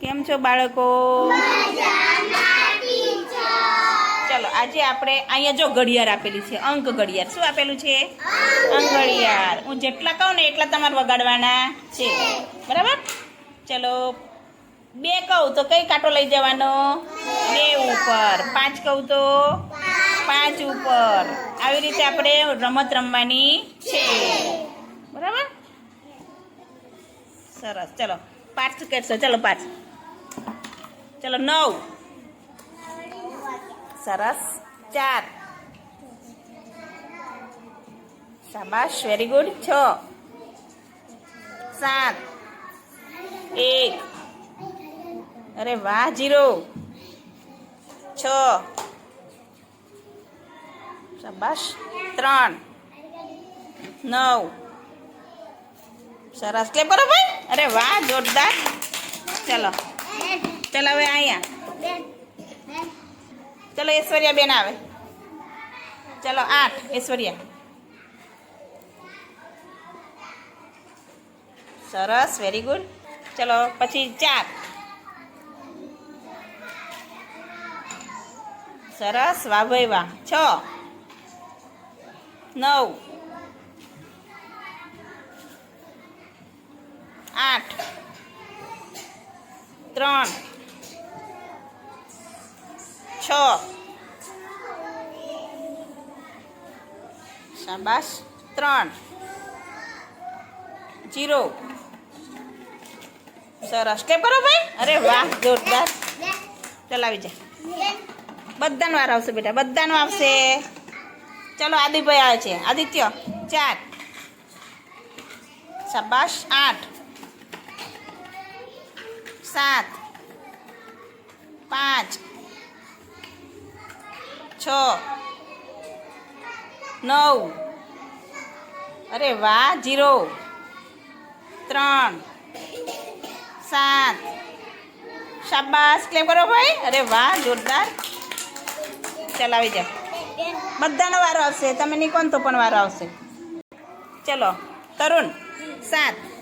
કેમ છો બાળકો? ચલો, આજે આપણે અહીંયા જો ઘડિયાળ આપેલી છે, અંક ઘડિયાળ. શું આપેલું છે? અંક ઘડિયાળ. હું જેટલા કહું ને એટલા તમારે વગાડવાના છે. બરાબર? ચલો, બે કહું તો કઈ કાંટો લઈ જવાનો? બે ઉપર. પાંચ કહું તો? પાંચ ઉપર. આવી રીતે આપણે રમત રમવાની છે. બરાબર? સરસ. ચલો પાંચ કરશો. ચલો પાંચ ચલો નવ. સરસ. ચાર. શાબાશ. વેરી ગુડ છ. સાત. એક. અરે વાહ, જીરો. છ. શાબાશ. ત્રણ. નવ. સરસ. ક્લેપ કરો અરે વાહ, જોરદાર. ચલો. ચલો હવે અહીંયા. ચલો, ઐશ્વર્યા બેન આવે. ચલો, આઠ, ઐશ્વર્યા. સરસ વેરી ગુડ ચલો, પછી ચાર. સરસ, વાહ ભાઈ, વાહ. છ. નવ. આઠ, ત્રણ, છ, શાબાશ, ત્રણ, જીરો. સરસ. કે કરો ભાઈ? અરે વાહ, જોરદાર. ચલાવી જાય બધાનો વાર આવશે બેટા, બધાનો આવશે. ચલો, આદિભાઈ આવે છે. આદિત્ય, ચાર. શાબાશ, આઠ. સાત, પાંચ, છ, નવ, અરે વાહ, જીરો, ત્રણ, સાત, શાબાશ ક્લેમ કરો ભાઈ. અરે વાહ, જોરદાર. ચલાવી જાઓ. બધાનો વારો આવશે, તમે નહીં કોણ તો પણ વારો આવશે. ચલો, તરુણ, સાત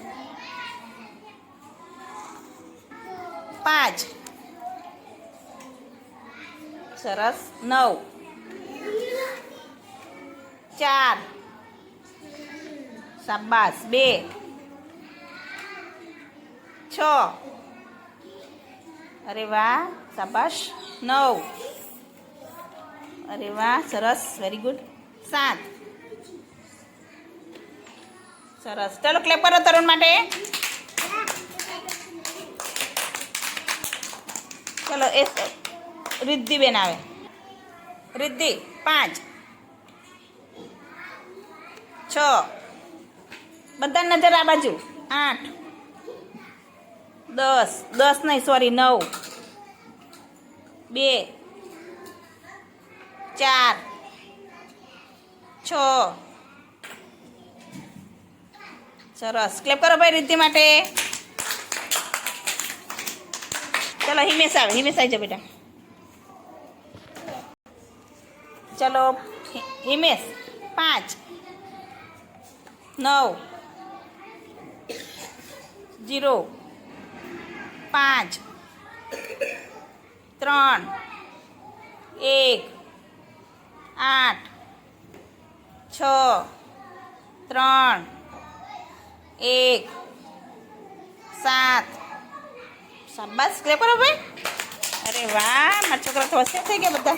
પાંચ. સરસ. નવ. ચાર. સાબાસ બે. છ. અરે વાહ, શાબાશ. નવ. અરે વાહ, સરસ. વેરી ગુડ સાત. સરસ. ચલો ક્લેપર તરુણ માટે. ચલો એ રિદ્ધિબેન આવે. રિદ્ધિ, પાંચ. છ. બધા નજર આ બાજુ. આઠ. દસ. દસ નહીં સોરી નવ. બે. ચાર. છ. સરસ. ક્લેપ કરો ભાઈ રિદ્ધિ માટે. ચલો હિમેશ આવે હિમેશ આવી જાઓ બેટા ચલો હિમેશ પાંચ નવ જીરો પાંચ ત્રણ એક આઠ છ ત્રણ એક સાત શાબાશ. ક્લેપ કરો ભાઈ? અરે વાહ, મારા છોકરા તો હશે થઈ ગયા બધા.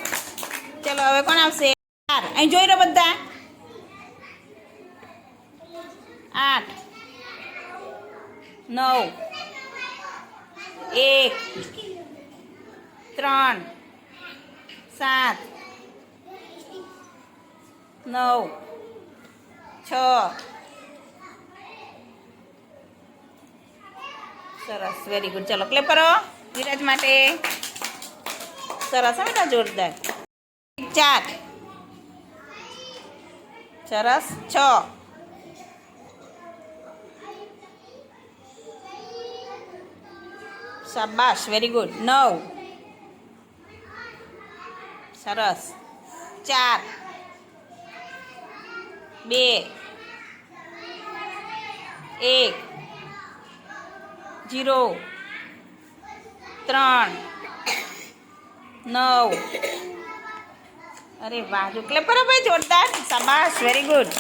ચલો, હવે કોણ આવશે? ચાર. અહીં જોઈ રહ્યો બધા. આઠ, નવ, એક, ત્રણ, સાત, નવ, છ સરસ વેરી ગુડ ચલો ક્લેપ કરો. વિરાજ માટે સરસ બેટા જોરદાર. ચાર. સરસ, છ. શાબાશ વેરી ગુડ નવ. સરસ. ચાર. બે. એક. જીરો ત્રણ નવ અરે વાહ જો ક્લેપ કરો ભાઈ જોરદાર શાબાશ વેરી ગુડ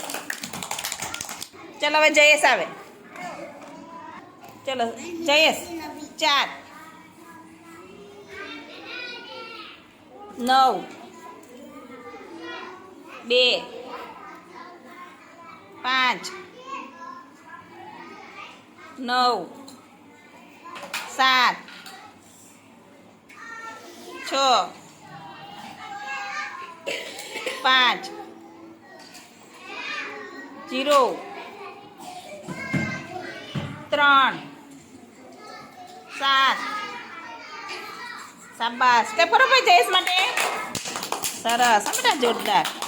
ચલો હવે જયેશ આવે ચલો જયેશ ચાર નવ બે પાંચ નવ સાત. છ. પાંચ. જીરો. ત્રણ. સાત. શાબાશ. તે બરોબર જયેશ માટે. સરસ. બેટા જોરદાર.